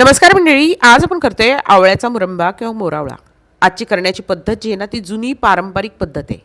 नमस्कार मंडळी आज आपण करतोय आवळ्याचा मुरंबा किंवा मोरावळा. आजची करण्याची पद्धत जी आहे ना ती जुनी पारंपरिक पद्धत आहे.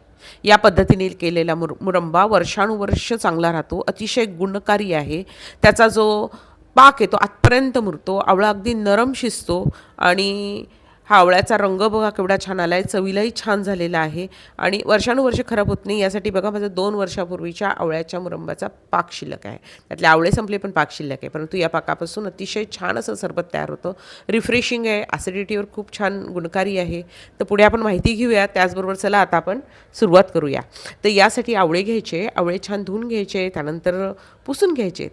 या पद्धतीने केलेला मुर मुरंबा वर्षानुवर्ष चांगला राहतो अतिशय गुणकारी आहे. त्याचा जो पाक आहे तो आतपर्यंत मुरतो आवळा अगदी नरम शिजतो आणि हा आवळ्याचा रंग बघा केवढा छान आला आहे चवीलाही छान झालेला आहे. आणि वर्षानुवर्ष खराब होत नाही. यासाठी बघा माझं दोन वर्षापूर्वीच्या आवळ्याच्या मुरंबाचा पाक शिल्लक आहे. त्यातले आवळे संपले पण पाक शिल्लक आहे. परंतु या पाकापासून अतिशय छान असं सरबत तयार होतं. रिफ्रेशिंग आहे. ॲसिडिटीवर खूप छान गुणकारी आहे. तर पुढे आपण माहिती घेऊया. त्याचबरोबर चला आता आपण सुरुवात करूया. तर यासाठी आवळे घ्यायचे आवळे छान धुवून घ्यायचे त्यानंतर पुसून घ्यायचे.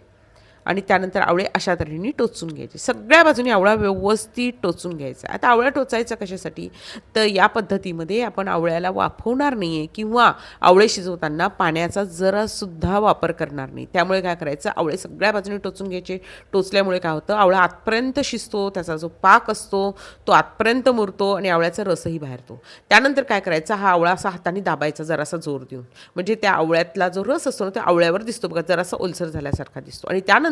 आणि त्यानंतर आवळे अशा तऱ्हेने टोचून घ्यायचे. सगळ्या बाजूने आवळा व्यवस्थित टोचून घ्यायचा. आता आवळा टोचायचा कशासाठी? तर या पद्धतीमध्ये आपण आवळ्याला वाफवणार नाही आहे किंवा आवळे शिजवताना पाण्याचा जरासुद्धा वापर करणार नाही. त्यामुळे काय करायचं? आवळे सगळ्या बाजूने टोचून घ्यायचे. टोचल्यामुळे काय होतं? आवळा आतपर्यंत शिजतो त्याचा जो पाक असतो तो आतपर्यंत मुरतो आणि आवळ्याचा रसही बाहेरतो त्यानंतर काय करायचं? हा आवळा असा हाताने दाबायचा जरासा जोर देऊन. म्हणजे त्या आवळ्यातला जो रस असतो ना तो आवळ्यावर दिसतो. बघा जरासा ओलसर झाल्यासारखा दिसतो. आणि त्यानंतर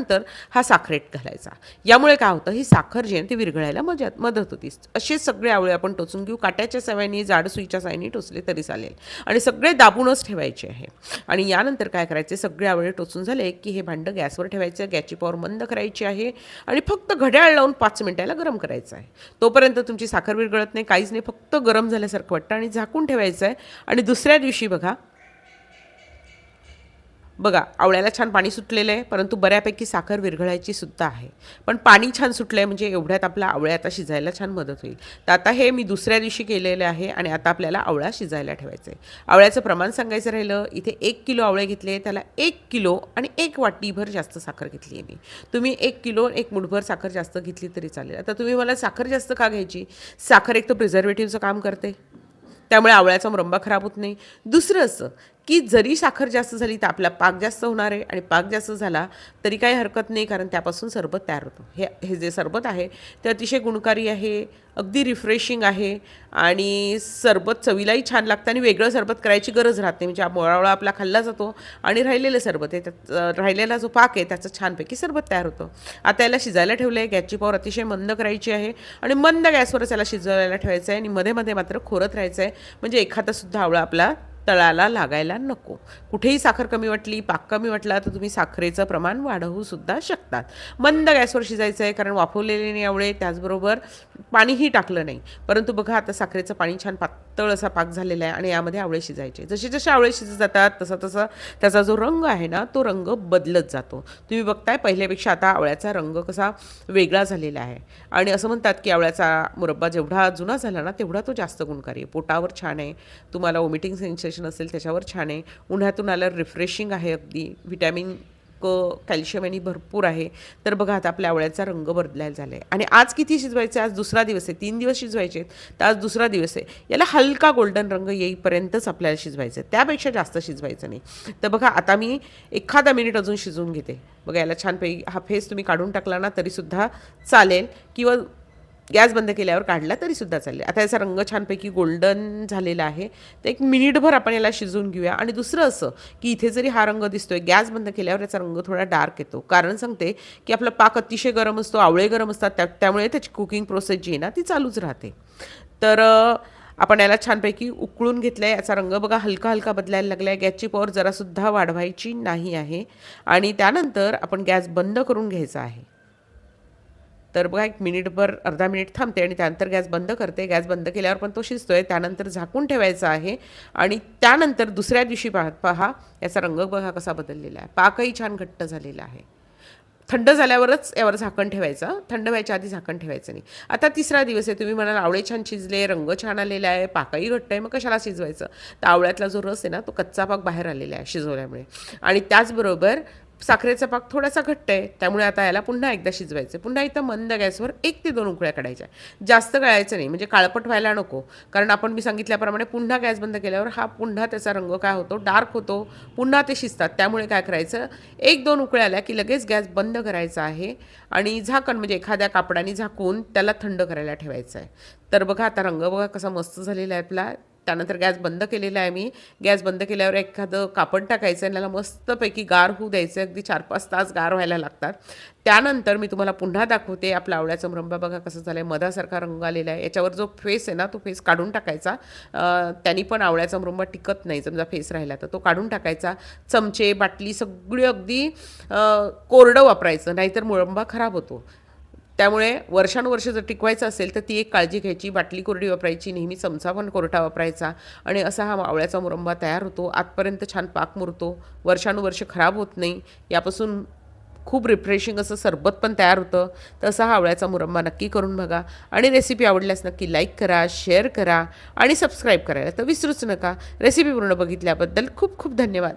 हा साखरेट घालायचा. यामुळे काय होतं ही साखर जी आहे ती विरघळायला मजा मदत होती. असे सगळे आवळे आपण टोचून घेऊ. काट्याच्या सव्याने जाड सुईच्या सायनी टोचले तरी चालेल. आणि सगळे दाबूनच ठेवायचे आहे. आणि यानंतर काय करायचे सगळे आवळे टोचून झाले की हे भांडं गॅसवर ठेवायचं. गॅसची पॉवर मंद करायची आहे. आणि फक्त घड्याळ लावून पाच मिनिटाला गरम करायचं आहे. तोपर्यंत तुमची साखर विरघळत नाही काहीच नाही. फक्त गरम झाल्यासारखं वाटतं आणि झाकून ठेवायचं आहे. आणि दुसऱ्या दिवशी बघा बघा आवळ्याला छान पाणी सुटलेलं आहे परंतु बऱ्यापैकी साखर विरघळायची सुद्धा आहे. पण पाणी छान सुटलं आहे म्हणजे एवढ्यात आपला आवळ्या आता शिजायला छान मदत होईल. तर आता हे मी दुसऱ्या दिवशी केलेलं आहे आणि आता आपल्याला आवळा शिजायला ठेवायचं आहे आवळ्याचं प्रमाण सांगायचं राहिलं इथे एक किलो आवळे घेतले त्याला एक किलो आणि एक वाटीभर जास्त साखर घेतली आहे मी. तुम्ही एक किलो एक मुठभर साखर जास्त घेतली तरी चालेल. आता तुम्ही मला साखर जास्त का घ्यायची? साखर एक तर प्रिझर्वेटिव्हचं काम करते. त्यामुळे आवळ्याचा मुरंबा खराब होत नाही. दुसरं असं की जरी साखर जास्त झाली तर आपला पाक जास्त होणार आहे आणि पाक जास्त झाला तरी काही हरकत नाही कारण त्यापासून सरबत तयार होतं. हे हे जे सरबत आहे ते अतिशय गुणकारी आहे अगदी रिफ्रेशिंग आहे आणि सरबत चवीलाही छान लागतं आणि वेगळं सरबत करायची गरज राहत नाही. म्हणजे मोळावळा आपला खाल्ला जातो आणि राहिलेलं सरबत आहे त्यात राहिलेला जो पाक आहे त्याचं छानपैकी सरबत तयार होतं. आता याला शिजायला ठेवलं आहे गॅसची पॉवर अतिशय मंद करायची आहे आणि मंद गॅसवरच याला शिजवायला ठेवायचं आहे आणि मध्ये मध्ये मात्र खोरत राहायचं आहे म्हणजे एखादासुद्धा आवळा आपला तळाला लागायला नको. कुठेही साखर कमी वाटली पाक कमी वाटला तर तुम्ही साखरेचं प्रमाण वाढवूसुद्धा शकतात. मंद गॅसवर शिजायचं आहे कारण वाफवलेले नाही आवळे त्याचबरोबर पाणीही टाकलं नाही. परंतु बघा आता साखरेचं पाणी छान पातळ असा पाक झालेला आहे आणि यामध्ये आवळे शिजायचे. जसे जसे आवळे शिजत जातात तसा तसा त्याचा जो रंग आहे ना तो रंग बदलत जातो. तुम्ही बघताय पहिल्यापेक्षा आता आवळ्याचा रंग कसा वेगळा झालेला आहे. आणि असं म्हणतात की आवळ्याचा मुरब्बा जेवढा जुना झाला ना तेवढा तो जास्त गुणकारी आहे. पोटावर छान आहे. तुम्हाला वॉमिटिंग सेन्सेशन असेल त्याच्यावर छान आहे. उन्हातून आल्यावर रिफ्रेशिंग आहे अगदी. व्हिटॅमिन क कॅल्शियम आणि भरपूर आहे. तर बघा आता आपल्या आवळ्याचा रंग बदलायला झाला आहे आणि आज किती शिजवायचे आज दुसरा दिवस आहे. तीन दिवस शिजवायचे आहेत. तर आज दुसरा दिवस आहे. याला हलका गोल्डन रंग येईपर्यंतच आपल्याला शिजवायचं आहे. त्यापेक्षा जास्त शिजवायचं नाही. तर बघा आता मी एखादा मिनिट अजून शिजवून घेते. बघा याला छानपैकी हा फेस तुम्ही काढून टाकला ना तरीसुद्धा चालेल. किंवा गॅस बंद केल्यावर काढला तरीसुद्धा चालेल. आता याचा रंग छानपैकी गोल्डन झालेला आहे. तर एक मिनिटभर आपण याला शिजवून घेऊया. आणि दुसरं असं की इथे जरी हा रंग दिसतोय गॅस बंद केल्यावर याचा रंग थोडा डार्क येतो. कारण सांगते की आपला पाक अतिशय गरम असतो आवळे गरम असतात. त्या त्यामुळे त्याची कुकिंग प्रोसेस जी आहे ना ती चालूच राहते. तर आपण याला छानपैकी उकळून घेतलं आहे याचा रंग बघा हलका हलका बदलायला लागला आहे गॅसची पॉवर जरासुद्धा वाढवायची नाही आहे. आणि त्यानंतर आपण गॅस बंद करून घ्यायचा आहे. तर बघा एक मिनिटभर अर्धा मिनिट थांबते आणि त्यानंतर गॅस बंद करते. गॅस बंद केल्यावर पण तो शिजतो आहे त्यानंतर झाकून ठेवायचा आहे आणि त्यानंतर दुसऱ्या दिवशी पाहत पहा याचा रंग बघा कसा बदललेला आहे. पाकही छान घट्ट झालेला आहे. थंड झाल्यावरच यावर झाकण ठेवायचं. थंड व्हायच्या आधी झाकण ठेवायचं नाही. आता तिसरा दिवस आहे. तुम्ही म्हणाल आवळे छान शिजले रंग छान आलेला आहे पाकही घट्ट आहे. मग कशाला शिजवायचं? तर आवळ्यातला जो रस आहे ना तो कच्चा पाक बाहेर आलेला आहे शिजवल्यामुळे. आणि त्याचबरोबर साखरेचा पाक थोडासा घट्ट आहे त्यामुळे आता याला पुन्हा एकदा शिजवायचं पुन्हा इथं मंद गॅसवर एक ते दोन उकळ्या काढायच्या. जास्त गळायचं नाही म्हणजे काळपट व्हायला नको. कारण आपण मी सांगितल्याप्रमाणे पुन्हा गॅस बंद केल्यावर हा पुन्हा त्याचा रंग काय होतो? डार्क होतो. पुन्हा ते शिजतात. त्यामुळे काय करायचं? एक दोन उकळ्या आल्या की लगेच गॅस बंद करायचा आहे आणि झाकण म्हणजे एखाद्या कापडाने झाकून त्याला थंड करायला ठेवायचं आहे तर बघा आता रंग बघा कसा मस्त झालेला आहे आपला. त्यानंतर गॅस बंद केलेला आहे मी. गॅस बंद केल्यावर एखादं कापड टाकायचं आणि त्याला मस्तपैकी गार होऊ द्यायचं. अगदी चार पाच तास गार व्हायला लागतात. त्यानंतर मी तुम्हाला पुन्हा दाखवते आपला आवळ्याचा मुरंबा बघा कसं झालं आहे मधासारखा रंग आलेला आहे. याच्यावर जो फेस आहे ना तो फेस काढून टाकायचा. त्यांनी पण आवळ्याचा मुरंबा टिकत नाही समजा फेस राहिला तर तो काढून टाकायचा. चमचे बाटली सगळी अगदी कोरडं वापरायचं. नाहीतर मुरंबा खराब होतो. त्यामुळे वर्षानुवर्ष जर टिकवायचं असेल तर ती एक काळजी घ्यायची. बाटली कोरडी वापरायची नेहमी चमचा पण कोरटा वापरायचा आणि असा हा आवळ्याचा मुरंबा तयार होतो. आतपर्यंत छान पाक मुरतो. वर्षानुवर्ष खराब होत नाही. यापासून खूप रिफ्रेशिंग असं सरबत पण तयार होतं. तसा हा आवळ्याचा मुरंबा नक्की करून बघा. आणि रेसिपी आवडल्यास नक्की लाईक करा शेअर करा आणि सबस्क्राईब करायला तर विसरूच नका. रेसिपी पूर्ण बघितल्याबद्दल खूप खूप धन्यवाद.